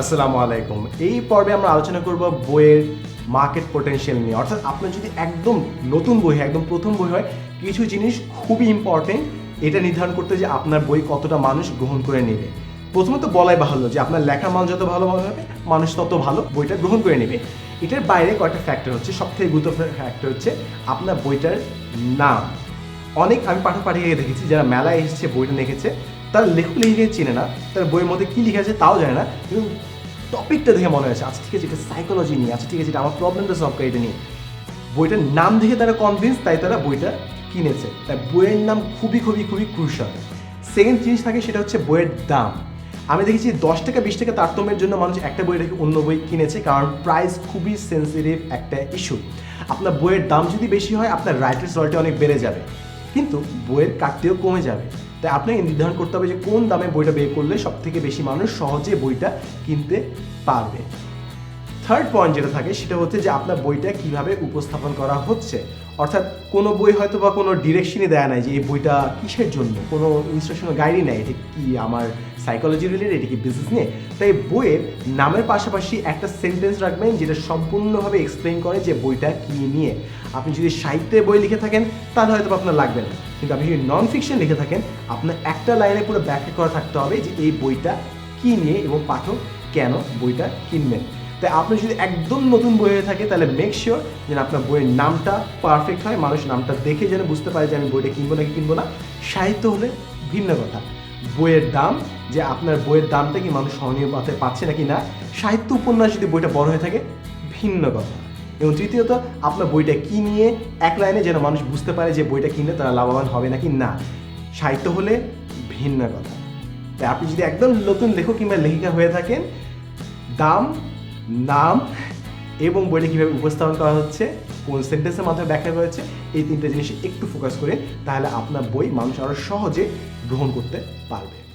আসসালামু আলাইকুম। এই পর্বে আমরা আলোচনা করব বইয়ের মার্কেট পোটেনশিয়াল নিয়ে। অর্থাৎ আপনার যদি একদম নতুন বই হয়, একদম প্রথম বই হয়, কিছু জিনিস খুবই ইম্পর্টেন্ট এটা নির্ধারণ করতে যে আপনার বই কতটা মানুষ গ্রহণ করে নেবে। প্রথমত বলাই বাহুল্য যে আপনার লেখার মান যত ভালো হবে, মানুষ তত ভালো বইটা গ্রহণ করে নেবে। এটার বাইরে কয়েকটা ফ্যাক্টর হচ্ছে। সবথেকে গুরুত্বপূর্ণ ফ্যাক্টর হচ্ছে আপনার বইটার নাম। অনেক আমি পাঠক পাঠিয়ে দেখেছি যারা মেলায় এসেছে বইটা লিখেছে তারা লেখক লিখে চেনে না, তার বইয়ের মধ্যে কী লিখে আছে তাও জানে না, কিন্তু টপিকটা দেখে মনে হয়েছে আচ্ছা ঠিক আছে, এটা সাইকোলজি নিয়ে আচ্ছা ঠিক আছে, এটা আমার প্রবলেমটা সলভ করে এটা নিয়ে। বইটার নাম দেখে তারা কনভিন্স তাই তারা বইটা কিনেছে। তাই বইয়ের নাম খুবই খুবই খুবই ক্রুশাল সেকেন্ড জিনিস থাকে, সেটা হচ্ছে বইয়ের দাম। আমি দেখেছি দশ টাকা, বিশ টাকা তারতম্যের জন্য মানুষ একটা বই রেখে অন্য বই কিনেছে, কারণ প্রাইস খুবই সেন্সিটিভ একটা ইস্যু আপনার বইয়ের দাম যদি বেশি হয়, আপনার রাইটার্স রয়্যালটি অনেক বেড়ে যাবে। কিন্তু বইয়ের কাটতেও কমে যাবে। তাই আপনাকে নির্ধারণ করতে হবে যে কোন দামে বইটা বের করলে সব থেকে বেশি মানুষ সহজে বইটা কিনতে পারবে। থার্ড পয়েন্ট যেটা থাকে, সেটা হচ্ছে যে আপনার বইটা কীভাবে উপস্থাপন করা হচ্ছে। অর্থাৎ কোনো বই হয়তো বা কোনো ডিরেকশনই দেয় নাই যে এই বইটা কিসের জন্য? কোনো ইনস্ট্রাকশনাল গাইডই নেই, এটা কি আমার সাইকোলজি রিলেটেড এটা কি বিজনেস নিয়ে? তাই বইয়ের নামের পাশাপাশি একটা সেন্টেন্স রাখবেন যেটা সম্পূর্ণভাবে এক্সপ্লেন করে যে বইটা কি নিয়ে। আপনি যদি সাহিত্যের বই লিখে থাকেন, তাহলে হয়তো আপনার লাগবে না। কিন্তু আপনি যদি নন ফিকশন লিখে থাকেন, আপনার একটা লাইনে পুরো ব্যাখ্যা করা থাকতে হবে যে এই বইটা কি নিয়ে এবং পাঠক কেন বইটা কিনবেন। তাই আপনি যদি একদম নতুন বই হয়ে থাকে, তাহলে মেক শিওর যেন আপনার বইয়ের নামটা পারফেক্ট হয়, মানুষ নামটা দেখে যেন বুঝতে পারে যে আমি বইটা কিনবো নাকি কিনবো না। সাহিত্য হলে ভিন্ন কথা। বইয়ের দাম, যে আপনার বইয়ের দামটা কি মানুষ সহনীয় পথে পাচ্ছে নাকি না, সাহিত্য উপন্যাস যদি বইটা বড় হয়ে থাকে, ভিন্ন কথা। এবং তৃতীয়ত, আপনার বইটা কি নিয়ে এক লাইনে যেন মানুষ বুঝতে পারে যে বইটা কিনলে তারা লাভবান হবে নাকি না। সাহিত্য হলে ভিন্ন কথা। তাই আপনি যদি একদম নতুন লেখক কিংবা লেখিকা হয়ে থাকেন, দাম নাম এবং বইটা কীভাবে উপস্থাপন করা হচ্ছে, কোন সেন্টেন্সের মাধ্যমে ব্যাখ্যা করা হচ্ছে, এই তিনটে জিনিস একটু ফোকাস করে তাহলে আপনার বই মানুষ আরও সহজে গ্রহণ করতে পারবে।